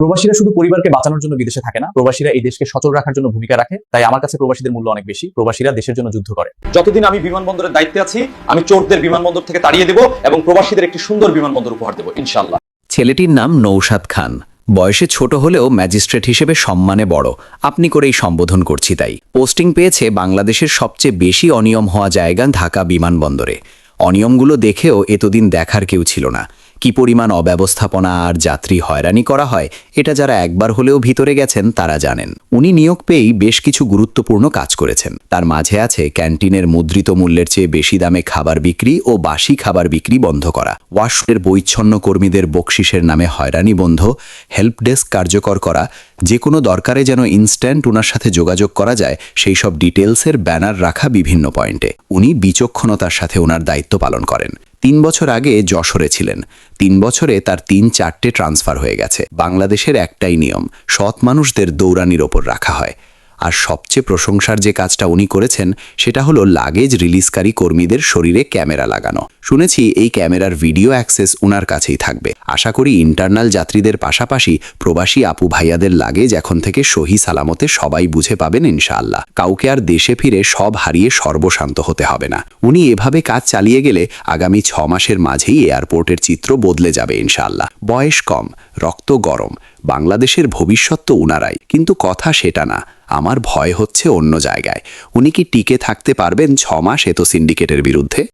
প্রবাসীরা শুধু পরিবারকে বাঁচানোর জন্য বিদেশে থাকে না, প্রবাসীরা এই দেশকে সচল রাখার জন্য ভূমিকা রাখে, তাই আমার কাছে প্রবাসীদের মূল্য অনেক বেশি, প্রবাসীরা দেশের জন্য যুদ্ধ করে। যতদিন আমি বিমানবন্দরের দায়িত্বে আছি, আমি চোরদের বিমানবন্দর থেকে তাড়িয়ে দেব এবং প্রবাসীদের একটি সুন্দর বিমানবন্দর উপহার দেবো ইনশাল্লাহ ছেলেটির নাম নৌশাদ খান। বয়সে ছোট হলেও ম্যাজিস্ট্রেট হিসেবে সম্মানে বড়। আপনি করেই সম্বোধন করছি তাই। পোস্টিং পেয়েছে বাংলাদেশের সবচেয়ে বেশি অনিয়ম হওয়া জায়গা ঢাকা বিমানবন্দরে। অনিয়মগুলো দেখেও এতদিন দেখার কেউ ছিল না। কি পরিমাণ অব্যবস্থাপনা আর যাত্রী হয়রানি করা হয়, এটা যারা একবার হলেও ভিতরে গেছেন তারা জানেন। উনি নিয়োগ পেয়েই বেশ কিছু গুরুত্বপূর্ণ কাজ করেছেন। তার মাঝে আছে ক্যান্টিনের মুদ্রিত মূল্যের চেয়ে বেশি দামে খাবার বিক্রি ও বাসি খাবার বিক্রি বন্ধ করা। ওয়াশরুমের বৈচ্ছন্ন কর্মীদের বকশিসের নামে হয়রানি বন্ধ, হেল্প ডেস্ক কার্যকর করা, যে কোনো দরকারে যেন ইনস্ট্যান্ট ওনার সাথে যোগাযোগ করা যায়, সেই সব ডিটেলসের ব্যানার রাখা বিভিন্ন পয়েন্টে। উনি বিচক্ষণতার সাথে ওনার দায়িত্ব পালন করেন। তিন বছর আগে যশোরে ছিলেন। তিন বছরে তার তিন চারটে ট্রান্সফার হয়ে গেছে। বাংলাদেশের একটাই নিয়ম, সৎ মানুষদের দৌরানির ওপর রাখা হয়। আর সবচেয়ে প্রশংসার যে কাজটা উনি করেছেন, সেটা হলো লাগেজ রিলিজকারী কর্মীদের শরীরে ক্যামেরা লাগানো। শুনেছি এই ক্যামেরার ভিডিও অ্যাক্সেস উনার কাছেই থাকবে। আশা করি ইন্টারনাল যাত্রীদের পাশাপাশি প্রবাসী আপু ভাইয়াদের লাগেজ এখন থেকে সহি সালামতে সবাই বুঝে পাবেন ইনশাআল্লাহ। কাউকে আর দেশে ফিরে সব হারিয়ে সর্বশান্ত হতে হবে না। উনি এভাবে কাজ চালিয়ে গেলে আগামী ছ মাসের মাঝেই এয়ারপোর্টের চিত্র বদলে যাবে ইনশাআল্লাহ। বয়স কম, রক্ত গরম বাংলাদেশের ভবিষ্যৎ তো উনারাই, কিন্তু কথা সেটা না। আমার ভয় হচ্ছে অন্য জায়গায়। উনি কি টিকে থাকতে পারবেন ছ মাস এত সিন্ডিকেটের বিরুদ্ধে?